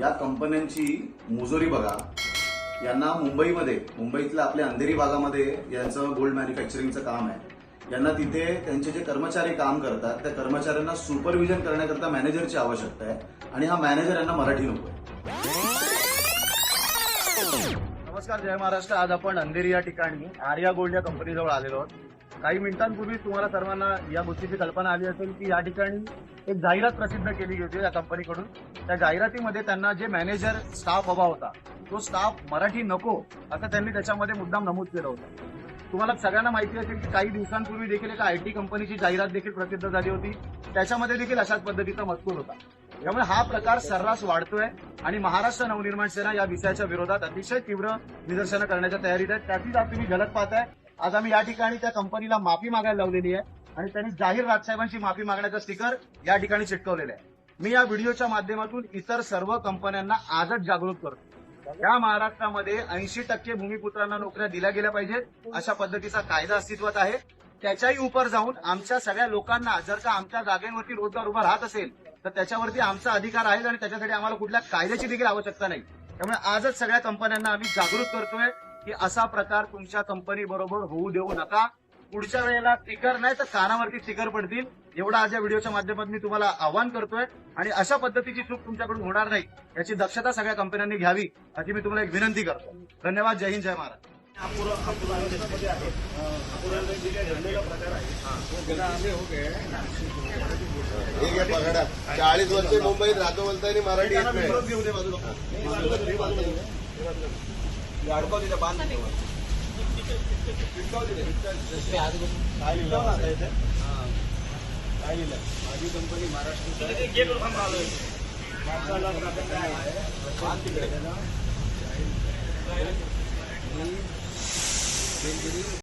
या कंपन्यांची मुजोरी बघा. यांना मुंबईमध्ये मुंबईतल्या आपल्या अंधेरी भागामध्ये यांचं गोल्ड मॅन्युफॅक्चरिंगचं काम आहे. यांना तिथे त्यांचे जे कर्मचारी काम करतात त्या कर्मचाऱ्यांना सुपरविजन करण्याकरता मॅनेजरची आवश्यकता आहे. आणि हा मॅनेजर यांना मराठी नको आहे नमस्कार जय महाराष्ट्र. आज आपण अंधेरी या ठिकाणी आर्या गोल्ड या कंपनीजवळ आलेलो आहोत. काही मिनिटांपूर्वी तुम्हाला सर्वांना या गोष्टीची कल्पना आली असेल की या ठिकाणी एक जाहिरात प्रसिद्ध केली होती या कंपनीकडून. त्या जाहिरातीमध्ये त्यांना जे मॅनेजर स्टाफ हवा होता तो स्टाफ मराठी नको असं त्यांनी त्याच्यामध्ये मुद्दाम नमूद केलं होतं. तुम्हाला सगळ्यांना माहिती असेल की काही दिवसांपूर्वी देखील एका आयटी कंपनीची जाहिरात देखील प्रसिद्ध झाली होती. त्याच्यामध्ये देखील अशाच पद्धतीचा मजकूर होता. त्यामुळे हा प्रकार सर्रास वाढतोय आणि महाराष्ट्र नवनिर्माण सेना या विषयाच्या विरोधात अतिशय तीव्र निदर्शनं करण्याच्या तयारीत आहे. त्याचीच आज तुम्ही झलक पाहताय. आज आम्ही या ठिकाणी त्या कंपनीला माफी मागायला लावलेली आहे आणि त्यांनी जाहीर राजसाहेबांची माफी मागण्याचा स्टिकर या ठिकाणी चिटकवलेला आहे. मी या व्हिडिओच्या माध्यमातून इतर सर्व कंपन्यांना आजच जागृत करतो. या महाराष्ट्रामध्ये ऐंशी टक्के भूमिपुत्रांना नोकऱ्या दिल्या गेल्या पाहिजेत अशा पद्धतीचा कायदा अस्तित्वात आहे. त्याच्याही उपर जाऊन आमच्या सगळ्या लोकांना जर का आमच्या जागेवरती रोजगार उभा राहत असेल तर त्याच्यावरती आमचा अधिकार आहे आणि त्याच्यासाठी आम्हाला कुठल्या कायद्याची देखील आवश्यकता नाही. त्यामुळे आजच सगळ्या कंपन्यांना आम्ही जागृत करतोय. की असा प्रकार तुमच्या कंपनी बरोबर होऊ देऊ नका. पुढच्या वेळेला स्टिकर नाही तर कानावरती स्टिकर पडतील. एवढं आज या व्हिडिओच्या माध्यमातून मी तुम्हाला आवाहन करतोय. आणि अशा पद्धतीची चूक तुमच्याकडून होणार नाही याची दक्षता सगळ्या कंपन्यांनी घ्यावी अशी मी तुम्हाला एक विनंती करतो. धन्यवाद. जय हिंद जय महाराज. ठीक आहे पकडा. चाळीस वर्ष मुंबईत राहतो बोलताय मराठी येत नाही. दे बाजूला काय लिहिलं आता इथे? काय लिहिलं? माझी कंपनी महाराष्ट्र